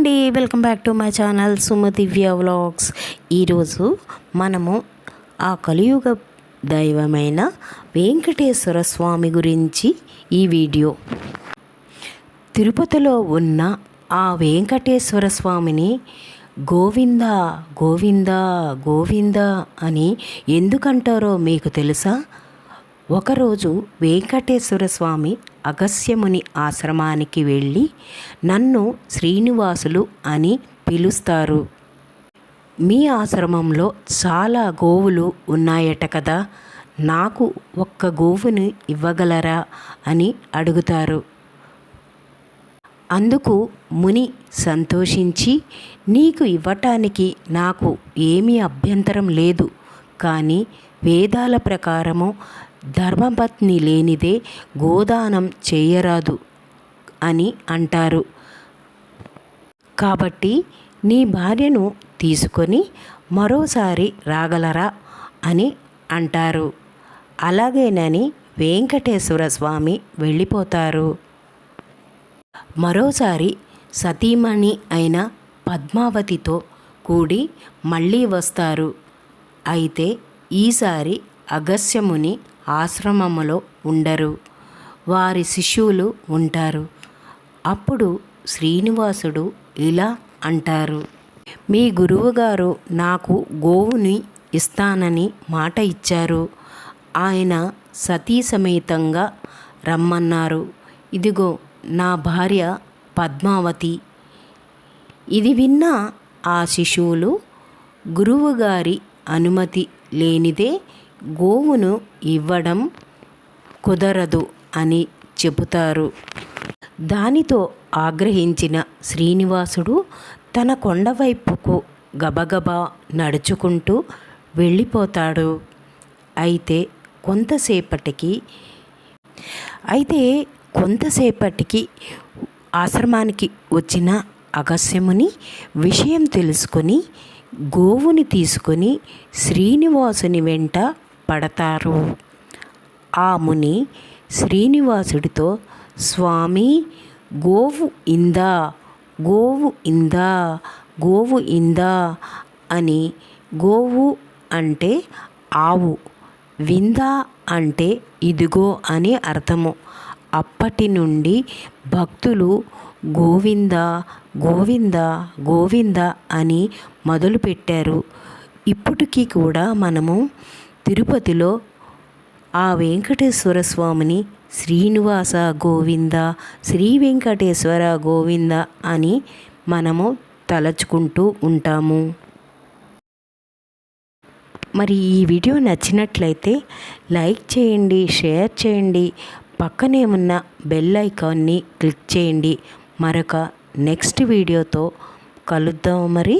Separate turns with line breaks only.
అండి welcome back to my channel Sumadivya vlogs. ఈరోజు మనము ఆ కలియుగ దైవమైన వెంకటేశ్వర స్వామి గురించి ఈ వీడియో. తిరుపతిలో ఉన్న ఆ వెంకటేశ్వర స్వామిని గోవింద గోవింద గోవింద అని ఎందుకంటారో మీకు తెలుసా? ఒకరోజు వెంకటేశ్వర స్వామి అగస్యముని ఆశ్రమానికి వెళ్ళి నన్ను శ్రీనివాసులు అని పిలుస్తారు. మీ ఆశ్రమంలో చాలా గోవులు ఉన్నాయట కదా నాకు ఒక్క గోవుని ఇవ్వగలరా అని అడుగుతారు. అందుకు ముని సంతోషించి నీకు ఇవ్వటానికి నాకు ఏమీ అభ్యంతరం లేదు కానీ వేదాల ప్రకారము ధర్మపత్ని లేనిదే గోదానం చేయరాదు అని అంటారు. కాబట్టి నీ భార్యను తీసుకొని మరోసారి రాగలరా అని అంటారు. అలాగేనని వెంకటేశ్వర స్వామి వెళ్ళిపోతారు. మరోసారి సతీమణి అయిన పద్మావతితో కూడి మళ్ళీ వస్తారు. అయితే ఈసారి అగస్యముని ఆశ్రమములో ఉండరు. వారి శిష్యులు ఉంటారు. అప్పుడు శ్రీనివాసుడు ఇలా అంటారు. మీ గురువుగారు నాకు గోవుని ఇస్తానని మాట ఇచ్చారు. ఆయన సతీ సమేతంగా రమ్మన్నారు. ఇదిగో నా భార్య పద్మావతి. ఇది విన్న ఆ శిశువులు గురువుగారి అనుమతి లేనిదే గోవును ఇవ్వడం కుదరదు అని చెబుతారు. దానితో ఆగ్రహించిన శ్రీనివాసుడు తన కొండవైపుకు గబగబా నడుచుకుంటూ వెళ్ళిపోతాడు. అయితే కొంతసేపటికి అయితే కొంతసేపటికి ఆశ్రమానికి వచ్చిన అగస్యముని విషయం తెలుసుకొని గోవుని తీసుకొని శ్రీనివాసుని వెంట పడతారు. ఆ ముని శ్రీనివాసుడితో స్వామి గోవు ఇందా గోవు ఇందా గోవు ఇందా అని గోవు అంటే ఆవు విందా అంటే ఇదిగో అని అర్థము. అప్పటి నుండి భక్తులు గోవింద గోవింద గోవింద అని మొదలుపెట్టారు. ఇప్పటికీ కూడా మనము తిరుపతిలో ఆ వెంకటేశ్వర స్వామిని శ్రీనివాస గోవింద శ్రీ వెంకటేశ్వర గోవింద అని మనము తలచుకుంటూ ఉంటాము. మరి ఈ వీడియో నచ్చినట్లయితే లైక్ చేయండి షేర్ చేయండి పక్కనే ఉన్న బెల్ ఐకాన్ని క్లిక్ చేయండి. మరొక నెక్స్ట్ వీడియోతో కలుద్దాం మరి.